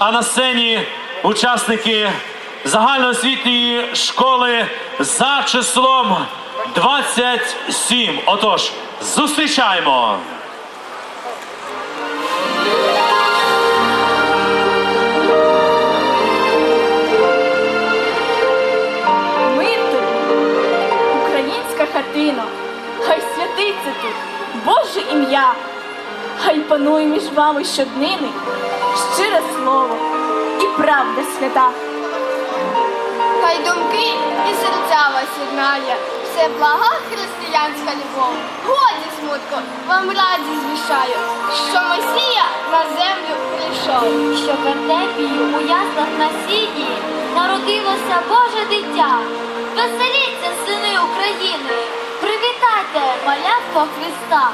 А на сцені учасники загальноосвітньої школи за числом 27. Отож, зустрічаємо! Мир тобі, українська хатино, хай святиться тут Боже ім'я, хай панує між вами щоднини щире слово і правда свята. Хай думки і серця вас єднає, все блага християнська любов. Годі смутку, вам радість звішаю, що Месія на землю прийшов. що в вертепію у яслах на сіні народилося Боже дитя. Веселіться, сини України, привітайте малятко Христа.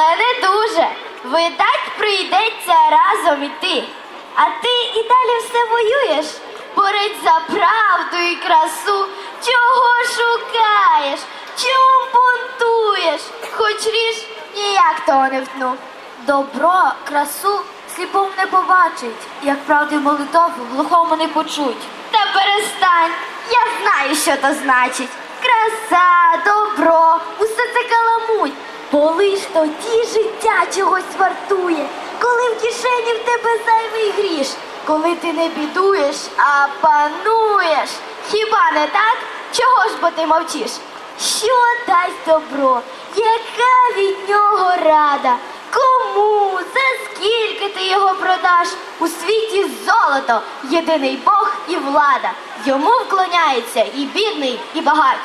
Але не дуже. Видать, прийдеться разом іти. А ти і далі все воюєш. Борець за правду і красу. Чого шукаєш? Чому бунтуєш? Хоч ріж ніяк того не втну. Добро, красу сліпому не побачить, як правди молитов глухому не почуть. Та перестань, я знаю, що то значить. Краса, добро, усе це каламуть. Бо лиш тоді життя чогось вартує, коли в кишені в тебе зайвий гріш, коли ти не бідуєш, а пануєш. Хіба не так? Чого ж бо ти мовчиш? Що дасть добро? Яка від нього рада? Кому? За скільки ти його продаш? У світі золото, єдиний Бог і влада. Йому вклоняється і бідний, і багач.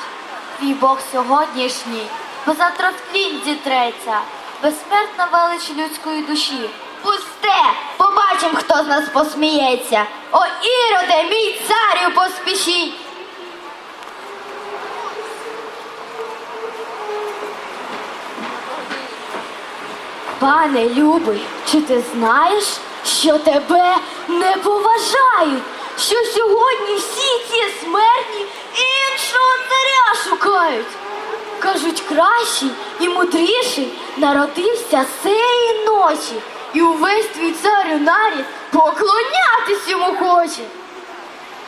Твій Бог сьогоднішній, бо завтра в тлінь зітреться, безсмертна велич людської душі. Пусте, побачим, хто з нас посміється. О, Іроде, мій царю, поспішіть. Пане любий, чи ти знаєш, що тебе не поважають? Що сьогодні всі ці смертні іншого царя шукають? Кажуть, кращий і мудріший народився сеї ночі, і увесь твій царю нарід поклонятись йому хоче.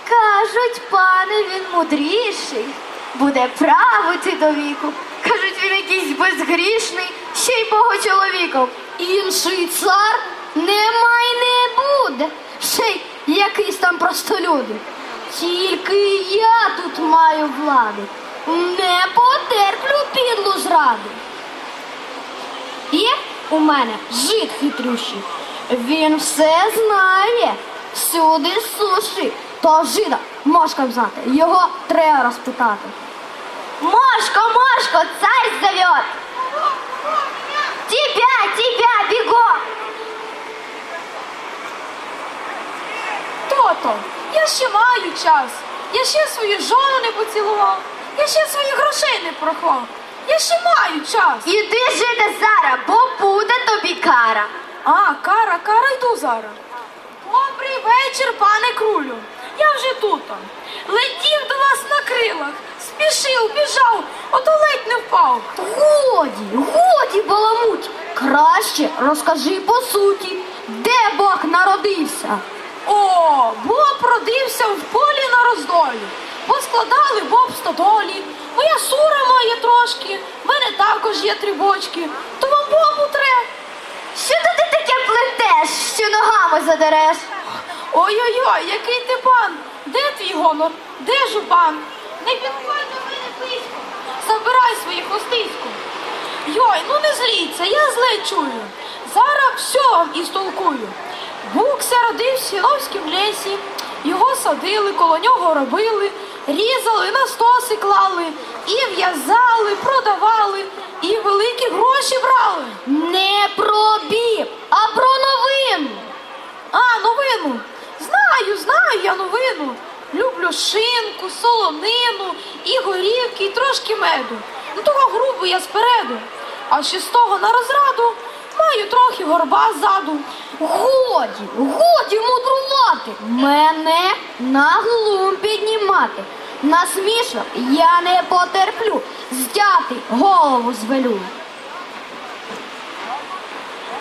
Кажуть, пане, він мудріший, буде правити до віку. Кажуть, він якийсь безгрішний, ще й богочоловіком. Інший цар нема й не буде, ще й якийсь там простолюдин. Тільки я тут маю влади, не потерплю підлу зраду. Є у мене жит хитрющий, він все знає, всюди суші. То жида мошкам знати, його треба розпитати. Можна его царь зовет. Тебя, тебя, бегом. Тото, я ще маю час. Я ще свою жону не поцілував. Я ще своїх грошей не прохлав. Я ще маю час. Іди жити зараз, бо буде тобі кара. А, кара, кара, йду зараз. Добрий вечір, пане крулю. Я вже тут. Летів до вас на крилах, спішив, біжав, ото ледь не впав. Годі, годі баламуть. Краще розкажи по суті, де Бог народився. О, Боб родився в полі на роздолі. Поскладали Боб стодолі. Моя сура має трошки, в мене також є три бочки. То вам Бобу тре. Що то ти таке плетеш, що ногами задереш? Ой-ой-ой, який ти пан! Де твій гонор? Де жупан? Не підходь до мене близько. Забирай свою хвостиську. Йой, ну не зліться, я зле чую. Зараз все вам і столкую. Букся родив в Сіновськім лісі. Його садили, коло нього робили, різали, на стоси клали, і в'язали, продавали, і великі гроші брали. Не про біб, а про новину. А, новину. Знаю, знаю я новину. Люблю шинку, солонину, і горівки, і трошки меду. Ну того грубо я спереду. А ще з того на розраду маю трохи горба ззаду. Годі, годі мудрувати, мене на глум піднімати. На я не потерплю, здяти голову звелю.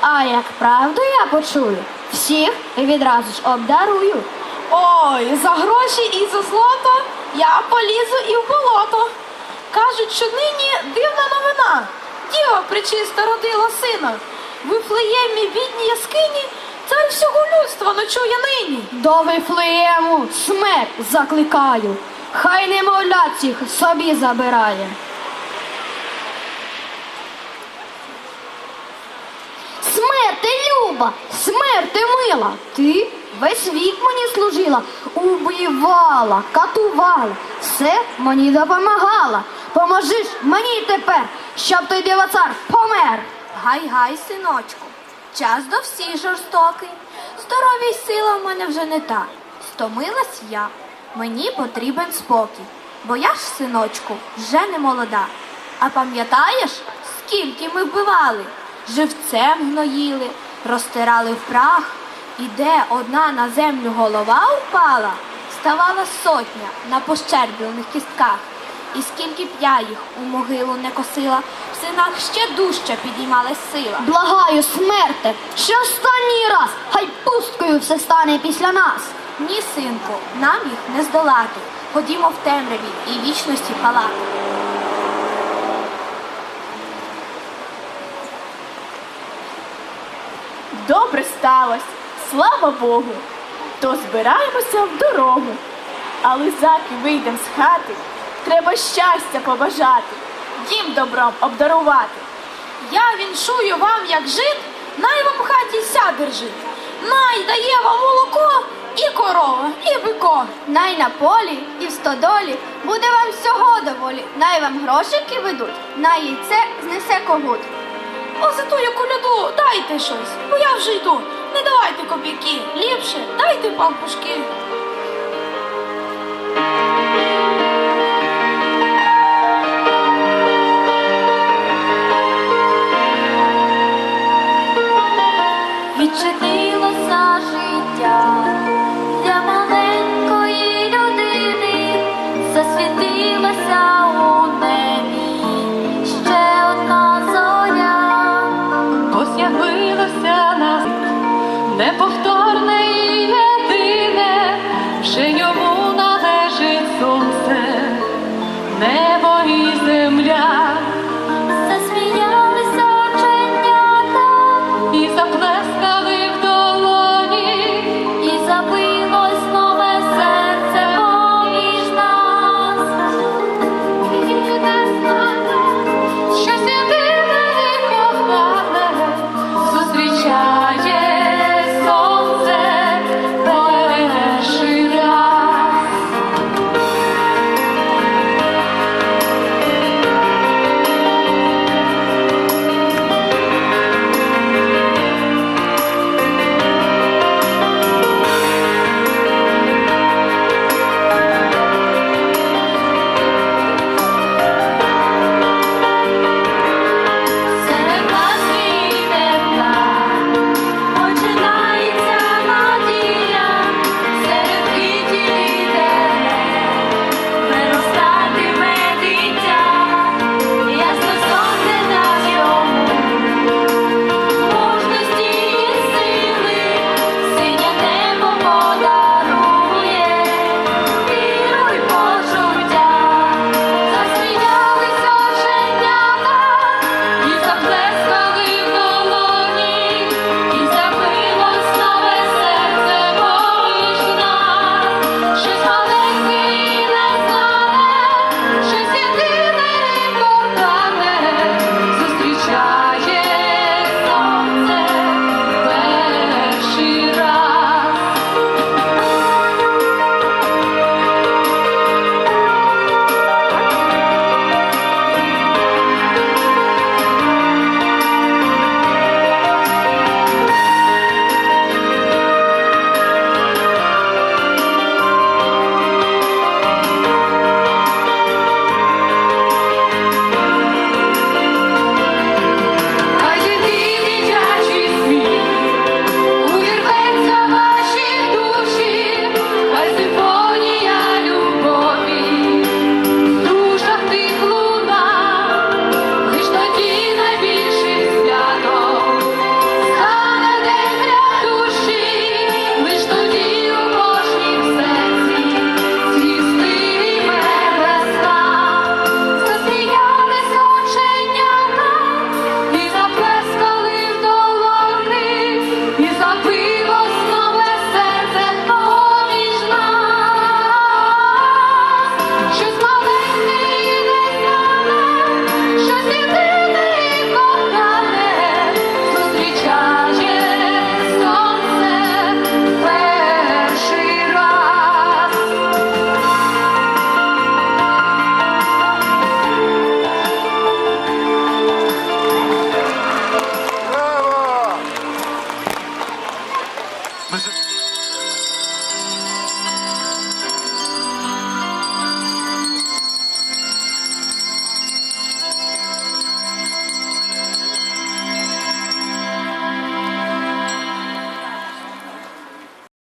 А як правду я почую, всіх відразу ж обдарую. Ой, за гроші і за злото я полізу і в болото. Кажуть, що нині дивна новина. Діва причиста родила сина. Вифлеємі бідній яскині цар всього людства ночує нині. До Вифлеєму смерть закликаю, хай немовлят цих собі забирає. Смерти люба, смерти мила, ти весь вік мені служила, убивала, катувала, все мені допомагала. Поможиш мені тепер, щоб той дивоцар помер. Гай-гай, синочку, час до всіх жорстокий. Здоров'я й сила в мене вже не та. Стомилась я, мені потрібен спокій. Бо я ж, синочку, вже не молода. А пам'ятаєш, скільки ми вбивали? Живцем гноїли, розтирали в прах, і де одна на землю голова впала, ставала сотня на пощерблених кістках. І скільки б я їх у могилу не косила, в синах ще дужче підіймалась сила. Благаю, смерте, ще останній раз, хай пусткою все стане після нас. Ні, синку, нам їх не здолати. Ходімо в темряві і вічності палати. Добре сталося, слава Богу. То збираємося в дорогу. Але заки вийдем з хати, треба щастя побажати, дім добром обдарувати. Я віншую вам, як жит, най вам в хаті ся держить. Най дає вам молоко і корова, і бико. Най на полі і в стодолі буде вам всього доволі. Най вам грошики ведуть, на яйце знесе когут. О, за тую коляду дайте щось, бо я вже йду. Не давайте копійки, ліпше дайте пампушки.